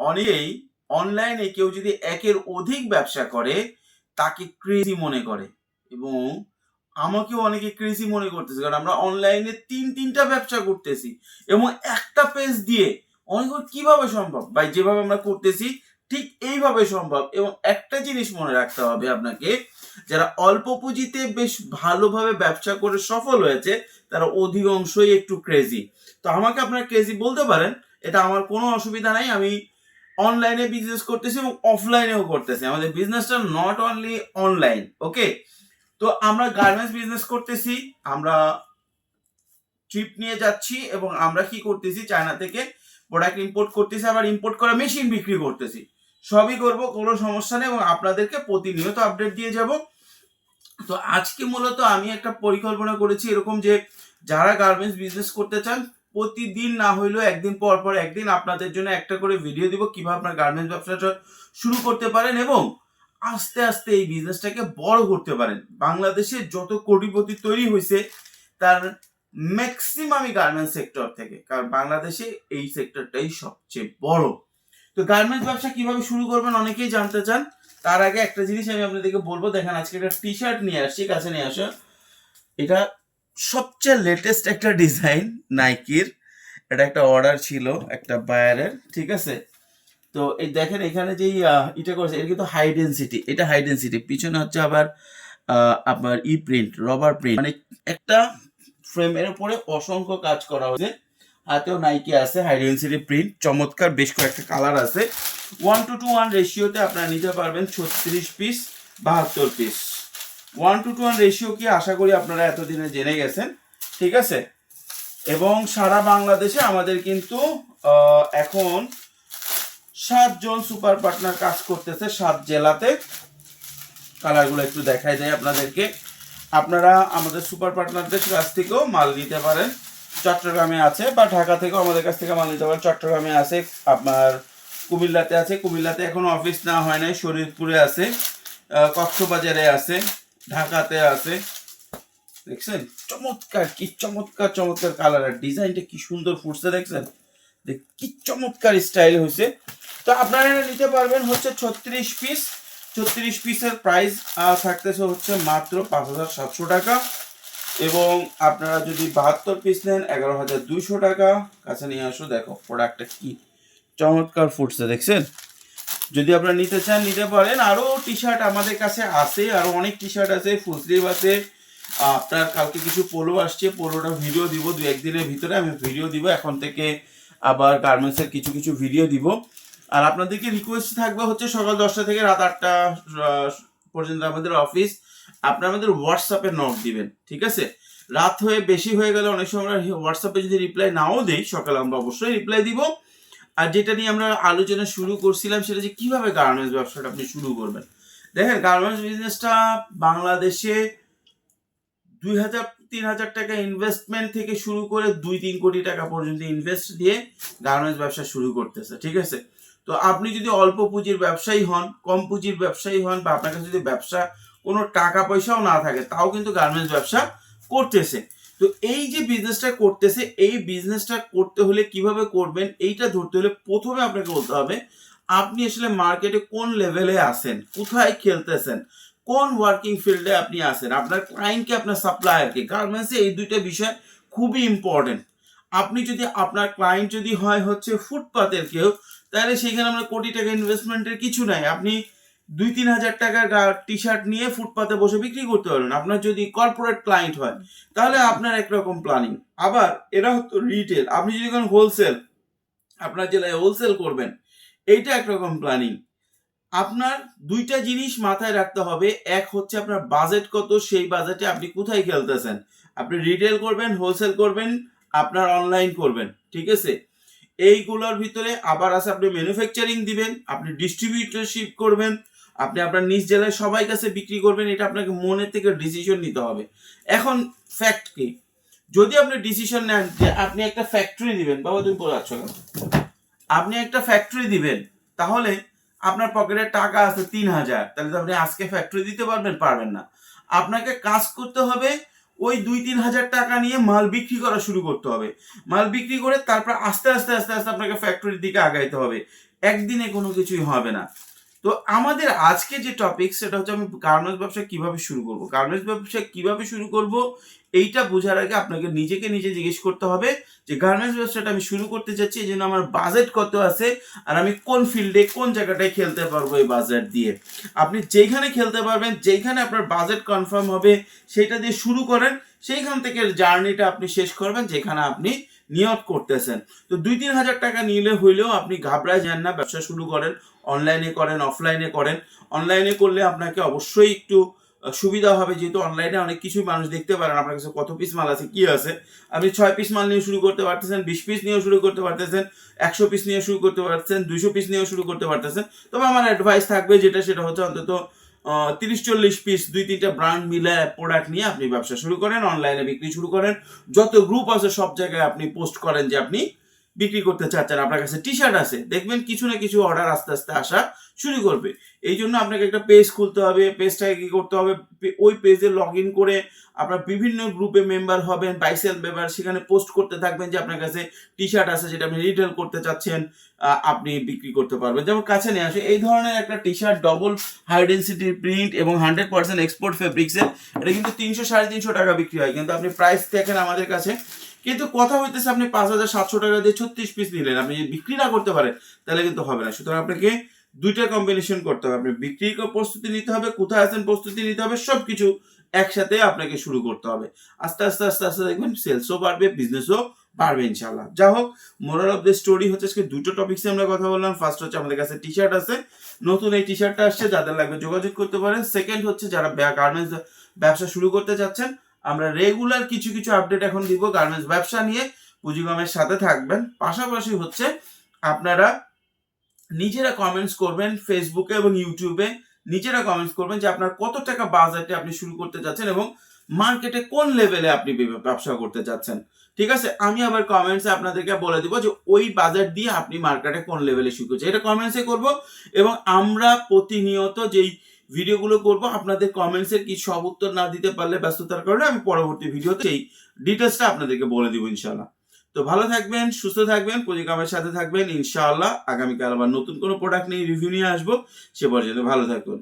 অনেকেই অনলাইনে কেউ যদি একের অধিক ব্যবসা করে, তাকে ক্রেজি মনে করে। এবং আমাকেও অনেকে ক্রেজি মনে করতেছে, কারণ আমরা অনলাইনে তিন, তিনটা ব্যবসা করতেছি এবং একটা পেজ দিয়ে অনেক কীভাবে সম্ভব? ভাই, যেভাবে আমরা করতেছি, ঠিক এইভাবে সম্ভব। এবং একটা জিনিস মনে রাখতে হবে আপনাকে, যারা অল্প পুঁজিতে বেশ ভালোভাবে ব্যবসা করে সফল হয়েছে, তারা অধিকাংশই একটু ক্রেজি তো আমাকে আপনারা ক্রেজি বলতে পারেন এটা আমার কোনো অসুবিধা নাই, আমি অনলাইনে বিজনেস করতেছি এবং অফলাইনেও করতেছি। আমাদের বিজনেসটা নট অনলি অনলাইন ওকে তো আমরা গার্মেন্টস বিজনেস করতেছি, আমরা ট্রিপ নিয়ে যাচ্ছি এবং আমরা কি করতেছি চায়না থেকে প্রোডাক্ট ইম্পোর্ট করতেছি, আবার ইম্পোর্ট করা মেশিন বিক্রি করতেছি। সবই করব, কোনো সমস্যা নেই এবং আপনাদেরকে প্রতিনিয়ত আপডেট দিয়ে যাব। তো আজকে মূলত আমি একটা পরিকল্পনা করেছি এরকম যে, যারা গার্মেন্টস বিজনেস করতে চান প্রতিদিন না হইলেও একদিন পর পর একদিন আপনাদের জন্য একটা করে ভিডিও দিব কীভাবে আপনার গার্মেন্টস ব্যবসাটা শুরু করতে পারেন এবং আস্তে আস্তে এই বিজনেসটাকে বড় করতে পারেন। বাংলাদেশে যত কোটিপতি তৈরি হয়েছে তার ম্যাক্সিমামই গার্মেন্টস সেক্টর থেকে, কারণ বাংলাদেশে এই সেক্টরটাই সবচেয়ে বড়। তো গার্মেন্টস ব্যবসা কীভাবে শুরু করবেন অনেকেই জানতে চান। তার আগে একটা জিনিস আমি আপনাদেরকে বলব, দেখেন আজকে একটা টি শার্ট নিয়ে আসছি, কাছে নিয়ে আসো। এটা সবচেয়ে লেটেস্ট একটা ডিজাইন নাইকির এটা একটা অর্ডার ছিল একটা বায়ারের ঠিক আছে? তো এই দেখেন এখানে যেই এটা করেছে এটা কিন্তু হাই ডেন্সিটি এটা হাই ডেন্সিটি পিছনে হচ্ছে আবার আপনার ই প্রিন্ট রবার প্রিন্ট মানে একটা ফ্রেমের উপরে অসংখ্য কাজ করা হয়েছে। হাতেও নাইকি আছে হাই ডেন্সিটি প্রিন্ট চমৎকার, বেশ কয়েকটা কালার আছে। ওয়ান টু টু ওয়ান রেশিওতে আপনারা নিতে পারবেন ছত্রিশ পিস বাহাত্তর piece one two two one ratio কি? আশা করি আপনারা এতদিনে জেনে গেছেন। ঠিক আছে? এবং সারা বাংলাদেশে আমাদের কিন্তু এখন সাতজন সুপার পার্টনার কাজ করতেছে সাত জেলাতে। কালারগুলো একটু দেখাই দেয় আপনাদেরকে। আপনারা আমাদের সুপার পার্টনারদের কাছ থেকেও মাল নিতে পারেন। চট্টগ্রামে আছে বা ঢাকা থেকেও আমাদের কাছ থেকে মাল নিতে পারেন। চট্টগ্রামে আছে, আপনার কুমিল্লাতে আছে। কুমিল্লাতে এখনও অফিস না হয় নাই, শরীরপুরে আছে কক্সবাজারে আছে। ঢাকাতে আছে। দেখছেন? চমৎকার, কি চমৎকার চমৎকার কালার আর ডিজাইনটা কি সুন্দর ফুটছে, দেখছেন? দেখ, কি চমৎকার স্টাইল হয়েছে। তো আপনারা নিতে পারবেন হচ্ছে ছত্রিশ পিস ছত্রিশ পিসের প্রাইস থাকতেছে হচ্ছে মাত্র পাঁচ হাজার সাতশো টাকা। এবং আপনারা যদি বাহাত্তর পিস নেন, এগারো হাজার দুইশো টাকা। কাছে নিয়ে আসো, দেখো প্রোডাক্টটা কি চমৎকার ফুটছে, দেখছেন? যদি আপনারা নিতে চান, নিতে পারেন। আরও টি শার্ট আমাদের কাছে আছে আরও অনেক টি শার্ট আছে ফুল স্লিভ আছে। আপনার কালকে কিছু পোলো আসছে, পোলোটা ভিডিও দিব দু একদিনের ভিতরে। আমি ভিডিও দিব, এখন থেকে আবার গার্মেন্টসের কিছু কিছু ভিডিও দিব। আর আপনাদেরকে রিকোয়েস্ট থাকবে হচ্ছে সকাল দশটা থেকে রাত আটটা পর্যন্ত আমাদের অফিস আপনারা আমাদের হোয়াটসঅ্যাপে নোট দিবেন, ঠিক আছে? রাত হয়ে, বেশি হয়ে গেলে অনেক সময় আমরা হোয়াটসঅ্যাপে যদি রিপ্লাই নাও দেই, সকালে আমরা অবশ্যই রিপ্লাই দিব। আর যেটা নিয়ে আমরা আলোচনা শুরু করছিলাম সেটা যে কীভাবে গার্মেন্টস ব্যবসাটা আপনি শুরু করবেন। দেখেন গার্মেন্টস বিজনেসটা বাংলাদেশে দুই হাজার, তিন হাজার টাকা ইনভেস্টমেন্ট থেকে শুরু করে দুই, তিন কোটি টাকা পর্যন্ত ইনভেস্ট দিয়ে গার্মেন্টস ব্যবসা শুরু করতেছে, ঠিক আছে? তো আপনি যদি অল্প পুঁজির ব্যবসায়ী হন, কম পুঁজির ব্যবসায়ী হন বা আপনার কাছে যদি ব্যবসা কোনো টাকা পয়সাও না থাকে, তাও কিন্তু গার্মেন্টস ব্যবসা করতেছে। তো এই যে বিজনেসটা করতেছে, এই বিজনেসটা করতে হলে কীভাবে করবেন, এইটা ধরতে হলে প্রথমে আপনাকে বলতে হবে, আপনি আসলে মার্কেটে কোন লেভেলে আছেন, কোথায় খেলতেছেন, কোন ওয়ার্কিং ফিল্ডে আপনি আছেন, আপনার ক্লায়েন্টকে আপনার সাপ্লায়ারকে গার্মেন্টসে এই দুইটা বিষয় খুবই ইম্পর্টেন্ট আপনি যদি, আপনার ক্লায়েন্ট যদি হয় হচ্ছে ফুটপাতের কেউ, তাহলে সেখানে আমরা কোটি টাকা ইনভেস্টমেন্টের কিছু নাই। আপনি দুই তিন হাজার টাকার টি শার্ট নিয়ে ফুটপাতে বসে বিক্রি করতে পারবেন। আপনার যদি কর্পোরেট ক্লায়েন্ট হয়, তাহলে আপনার একরকম প্ল্যানিং আবার এরা হতো রিটেল আপনি যদি কোনো হোলসেল আপনার জেলায় হোলসেল করবেন, এইটা একরকম প্ল্যানিং আপনার দুইটা জিনিস মাথায় রাখতে হবে। এক হচ্ছে আপনার বাজেট কত, সেই বাজেটে আপনি কোথায় খেলতেছেন? আপনি রিটেল করবেন হোলসেল করবেন, আপনার অনলাইন করবেন। ঠিক আছে? এইগুলোর ভিতরে আবার আছে, আপনি ম্যানুফ্যাকচারিং দিবেন, আপনি ডিস্ট্রিবিউটরশিপ করবেন আপনি আপনার নিজ জেলায় সবাই কাছে বিক্রি করবেন, এটা আপনাকে মনে থেকে ডিসিশন নিতে হবে। এখন ফ্যাক্ট কি? যদি আপনি ডিসিশন নেন যে আপনি একটা ফ্যাক্টরি দিবেন বাবা তুমি পড়ে আছো? আপনি একটা ফ্যাক্টরি দিবেন, তাহলে আপনার পকেটে টাকা আছে তিন হাজার, তাহলে তো আপনি আজকে ফ্যাক্টরি দিতে পারবেন পারবেন না। আপনাকে কাজ করতে হবে, ওই দুই তিন হাজার টাকা নিয়ে মাল বিক্রি করা শুরু করতে হবে। মাল বিক্রি করে তারপর আস্তে আস্তে আস্তে আস্তে আপনাকে ফ্যাক্টরির দিকে আগাইতে হবে। একদিনে কোনো কিছুই হবে না। তো আমাদের আজকে যে টপিক সেটা হচ্ছে আমি গার্মেন্টস ব্যবসা কীভাবে শুরু করব? গার্মেন্টস ব্যবসা কীভাবে শুরু করব? এইটা বোঝার আগে আপনাকে নিজেকে নিজে জিজ্ঞেস করতে হবে যে গার্মেন্টস ব্যবসাটা আমি শুরু করতে চাচ্ছি এই জন্য আমার বাজেট কত আছে আর আমি কোন ফিল্ডে কোন জায়গাটায় খেলতে পারব এই বাজেট দিয়ে? আপনি যেখানে খেলতে পারবেন যেখানে আপনার বাজেট কনফার্ম হবে, সেটা দিয়ে শুরু করেন, সেইখান থেকে জার্নিটা আপনি শেষ করবেন, যেখানে আপনি নিয়ত করতেছেন। তো দুই তিন হাজার টাকা নিলে হইলেও আপনি ঘাবড়ায় যান না, ব্যবসা শুরু করেন অনলাইনে করেন অফলাইনে করেন। অনলাইনে করলে আপনাকে অবশ্যই একটু সুবিধা হবে, যেহেতু অনলাইনে অনেক কিছুই মানুষ দেখতে পারেন আপনার কাছে কত পিস মাল আছে, কি আছে? আপনি ছয় পিস মাল নিয়ে শুরু করতে পারতেছেন, বিশ পিস নিয়েও শুরু করতে পারতেছেন, একশো পিস নিয়ে শুরু করতে পারতেছেন, দুইশো পিস নিয়েও শুরু করতে পারতেছেন। তবে আমার অ্যাডভাইস থাকবে যেটা, সেটা হচ্ছে অন্তত তিরিশ চল্লিশ পিস দুই তিনটা ব্র্যান্ড মিলে প্রোডাক্ট নিয়ে আপনি ব্যবসা শুরু করেন অনলাইনে বিক্রি শুরু করেন। যত গ্রুপ আছে সব জায়গায় আপনি পোস্ট করেন যে আপনি বিক্রি করতে চাচ্ছেন, আপনার কাছে টি শার্ট আছে, দেখবেন কিছু না কিছু অর্ডার আস্তে আস্তে আসা শুরু করবে। এই জন্য আপনাকে একটা পেজ খুলতে হবে পেজটাকে কি করতে হবে? ওই পেজে লগ ইন করে আপনার বিভিন্ন গ্রুপে মেম্বার হবেন বাইসেল মেম্বার সেখানে পোস্ট করতে থাকবেন যে আপনার কাছে টি শার্ট আছে যেটা আপনি রিটেল করতে চাচ্ছেন আপনি বিক্রি করতে পারবেন। যেমন কাছে নিয়ে আসে, এই ধরনের একটা T shirt double high density print এবং হান্ড্রেড পার্সেন্ট এক্সপোর্ট ফেব্রিক্সের এটা কিন্তু তিনশো সাড়ে তিনশো টাকা বিক্রি হয়। কিন্তু আপনি প্রাইস দেখেন আমাদের কাছে কিন্তু কথা হইতেছে আপনি পাঁচ হাজার সাতশো টাকা দিয়ে ছত্রিশ পিস নিলেন। আপনি যদি বিক্রি না করতে পারেন, তাহলে কিন্তু হবে না। সুতরাং আপনাকে দুইটা কম্বিনেশন করতে হবে। আপনি বিক্রির প্রস্তুতি নিতে হবে, কোথায় আছেন প্রস্তুতি নিতে হবে সব কিছু একসাথে আপনাকে শুরু করতে হবে। আস্তে আস্তে আস্তে আস্তে দেখবেন সেলসও বাড়বে বিজনেসও বাড়বে ইনশাল্লাহ যা হোক মোরাল অফ দ্য স্টোরি হচ্ছে আজকে দুটো টপিক্সে আমরা কথা বললাম। ফার্স্ট হচ্ছে আমাদের কাছে টি শার্ট আছে। নতুন এই টি শার্টটা আসছে, যাদের লাগবে যোগাযোগ করতে পারেন। সেকেন্ড হচ্ছে যারা গার্মেন্টস ব্যবসা শুরু করতে চাচ্ছেন আমরা রেগুলার কিছু কিছু আপডেট এখন দিব গার্মেন্টস ব্যবসা নিয়ে। পুঁজিগমের সাথে থাকবেন। পাশাপাশি হচ্ছে আপনারা নিজেরা কমেন্টস করবেন ফেসবুকে এবং ইউটিউবে নিজেরা কমেন্টস করবেন যে আপনার কত টাকা বাজেটে আপনি শুরু করতে চাচ্ছেন এবং মার্কেটে কোন লেভেলে আপনি ব্যবসা করতে চাচ্ছেন ঠিক আছে? আমি আবার কমেন্টসে আপনাদেরকে বলে দিব যে ওই বাজার দিয়ে আপনি মার্কেটে কোন লেভেলে শুরু করছেন। এটা কমেন্টসে করব এবং আমরা প্রতিনিয়ত যেই ভিডিওগুলো করব। আপনাদের কমেন্টসের কি সব উত্তর না দিতে পারলে ব্যস্ততার কারণে আমি পরবর্তী ভিডিওতে এই ডিটেলসটা আপনাদেরকে বলে দিব ইনশাল্লাহ তো ভালো থাকবেন, সুস্থ থাকবেন, প্রতিকামের সাথে থাকবেন। ইনশাআল্লাহ আগামীকাল আবার নতুন কোনো প্রোডাক্ট নিয়ে রিভিউ নিয়ে আসব। সে পর্যন্ত ভালো থাকুন।